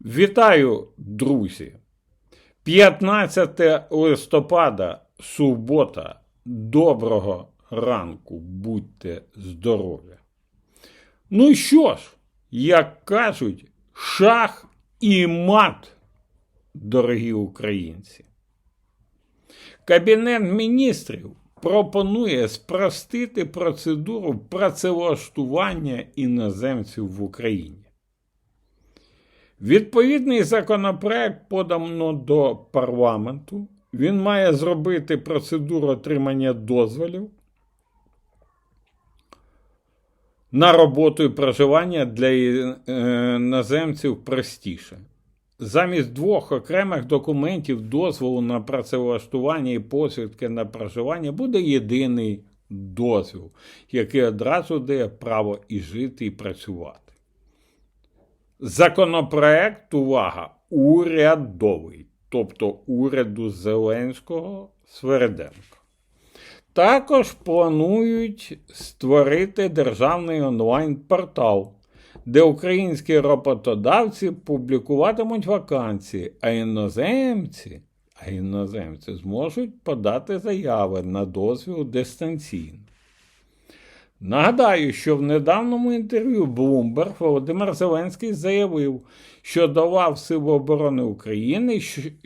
Вітаю, друзі! 15 листопада, субота. Доброго ранку, будьте здорові. Ну що ж, як кажуть, шах і мат, дорогі українці. Кабінет міністрів пропонує спростити процедуру працевлаштування іноземців в Україні. Відповідний законопроект подано до парламенту. Він має зробити процедуру отримання дозволів на роботу і проживання для е, іноземців простіше. Замість двох окремих документів дозволу на працевлаштування і посвідки на проживання буде єдиний дозвіл, який одразу дає право і жити, і працювати. Законопроект, увага, урядовий, тобто уряду Зеленського Свериденко. Також планують створити державний онлайн-портал, де українські роботодавці публікуватимуть вакансії, а іноземці, а іноземці зможуть подати заяви на дозвіл дистанційно. Нагадаю, що в недавньому інтерв'ю Bloomberg Володимир Зеленський заявив, що до лав Сил оборони України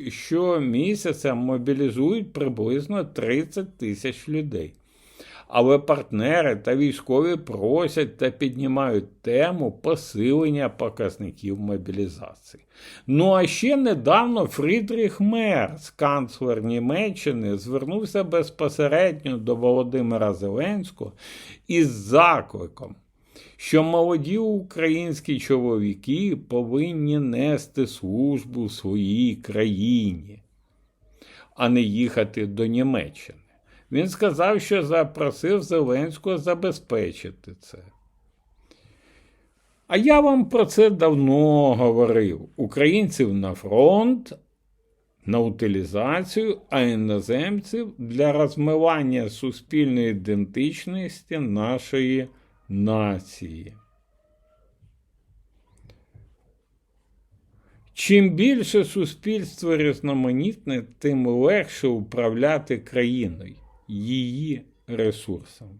щомісяця мобілізують приблизно 30 тисяч людей. Але партнери та військові просять та піднімають тему посилення показників мобілізації. Ну а ще недавно Фрідріх Мерц, канцлер Німеччини, звернувся безпосередньо до Володимира Зеленського із закликом, що молоді українські чоловіки повинні нести службу своїй країні, а не їхати до Німеччини. Він сказав, що запросив Зеленського забезпечити це. А я вам про це давно говорив: українців на фронт, на утилізацію, а іноземців для розмивання суспільної ідентичності нашої нації. Чим більше суспільство різноманітне, тим легше управляти країною її ресурсами.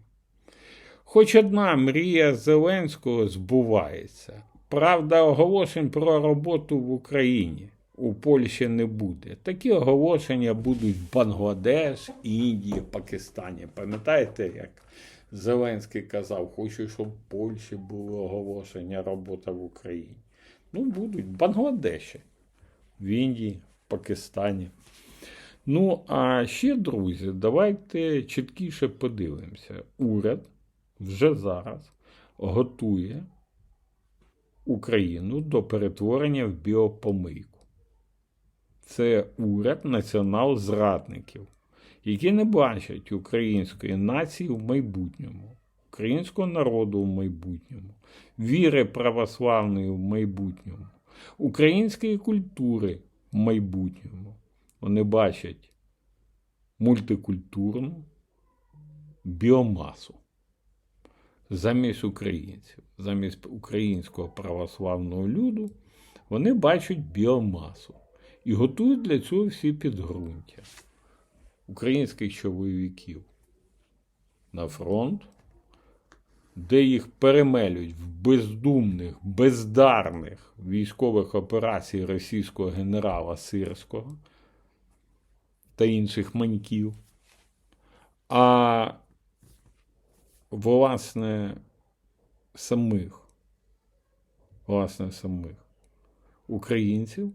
Хоч одна мрія Зеленського збувається. Правда, оголошень про роботу в Україні у Польщі не буде. Такі оголошення будуть в Бангладеш, Індії, Пакистані. Пам'ятаєте, як Зеленський казав, хочу, щоб в Польщі було оголошення робота в Україні. Ну, будуть в Бангладеші, в Індії, в Пакистані. Ну, а ще, друзі, давайте чіткіше подивимося. Уряд вже зараз готує Україну до перетворення в біопомийку. Це уряд націонал-зрадників, які не бачать української нації в майбутньому, українського народу в майбутньому, віри православної в майбутньому, української культури в майбутньому. Вони бачать мультикультурну біомасу замість українців, замість українського православного люду, вони бачать біомасу і готують для цього всі підґрунтя. Українських чоловіків на фронт, де їх перемелюють в бездумних, бездарних військових операцій російського генерала Сирського та інших маньків. А власне самих, власне, самих українців,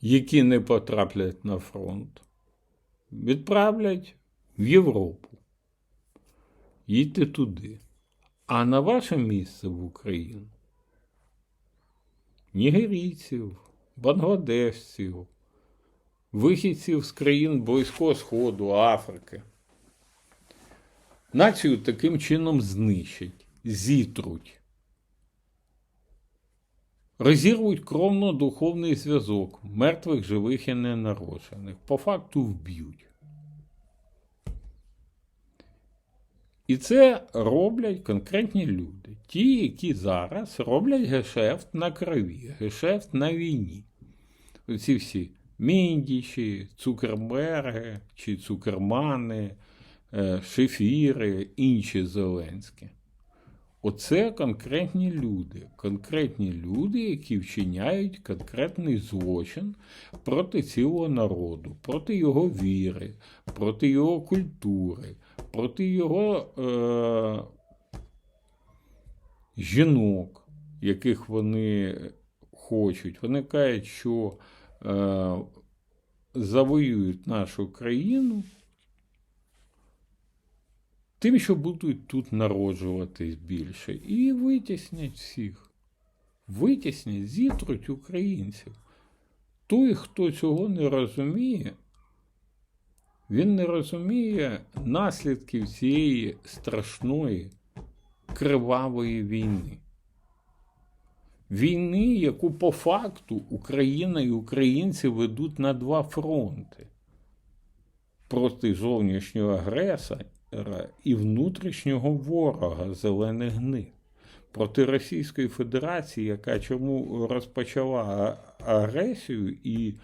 які не потраплять на фронт, відправлять в Європу. Їдьте туди. А на ваше місце в Україну нігерійців, бангладешців, вихідців з країн Близького Сходу, Африки. Націю таким чином знищать, зітруть, розірвуть кровно-духовний зв'язок мертвих, живих і ненароджених, по факту вб'ють. І це роблять конкретні люди. Ті, які зараз роблять гешефт на крові, гешефт на війні. Ці всі Міндічі, Цукерберги чи Цукермани, е, Шефіри, інші Зеленські. Оце конкретні люди, конкретні люди, які вчиняють конкретний злочин проти цілого народу, проти його віри, проти його культури, проти його е- жінок, яких вони хочуть. Вони кажуть, що е- завоюють нашу країну тим, що будуть тут народжуватись більше, і витіснять всіх. Витіснять, зітруть українців. Той, хто цього не розуміє, він не розуміє наслідків цієї страшної кривавої війни. Війни, яку по факту Україна і українці ведуть на два фронти проти зовнішнього агресора і внутрішнього ворога зелених гнив. Проти Російської Федерації, яка чому розпочала агресію і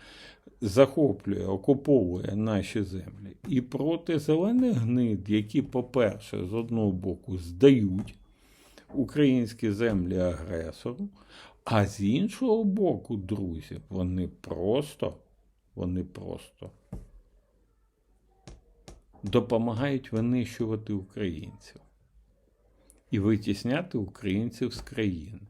захоплює, окуповує наші землі, і проти зелених гнид, які, по-перше, з одного боку здають українські землі агресору, а з іншого боку, друзі, вони просто, вони просто допомагають винищувати українців і витісняти українців з країни.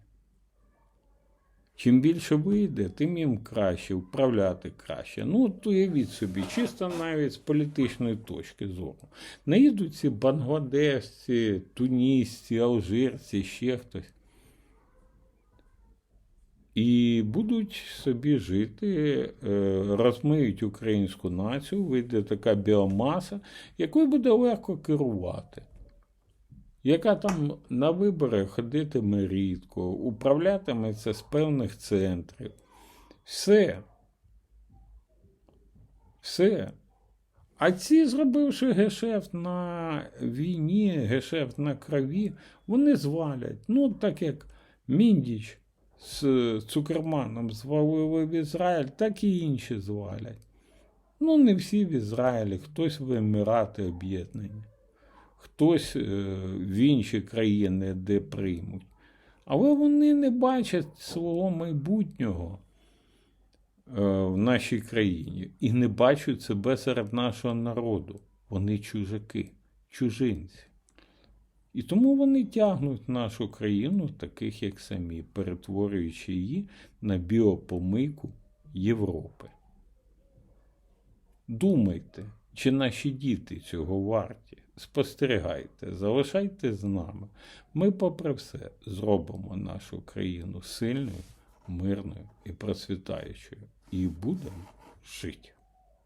Чим більше вийде, тим їм краще, управляти краще. Ну, от уявіть собі, чисто навіть з політичної точки зору. Наїдуть ці бангладешці, тунісці, алжирці, ще хтось. І будуть собі жити, е, розмиють українську націю, вийде така біомаса, якою буде легко керувати, яка там на вибори ходитиме рідко, управлятиметься з певних центрів. Все. Все. А ці, зробивши гешефт на війні, гешефт на крові, вони звалять. Ну, так як Міндіч з Цукерманом звалили в Ізраїль, так і інші звалять. Ну, не всі в Ізраїлі, хтось в Емірати об'єднані, хтось е, в інші країни, де приймуть. Але вони не бачать свого майбутнього е, в нашій країні і не бачать себе серед нашого народу. Вони чужаки, чужинці. І тому вони тягнуть нашу країну, таких як самі, перетворюючи її на біопомийку Європи. Думайте, чи наші діти цього варті. Спостерігайте, залишайте з нами. Ми, попри все, зробимо нашу країну сильною, мирною і процвітаючою. І будемо жити.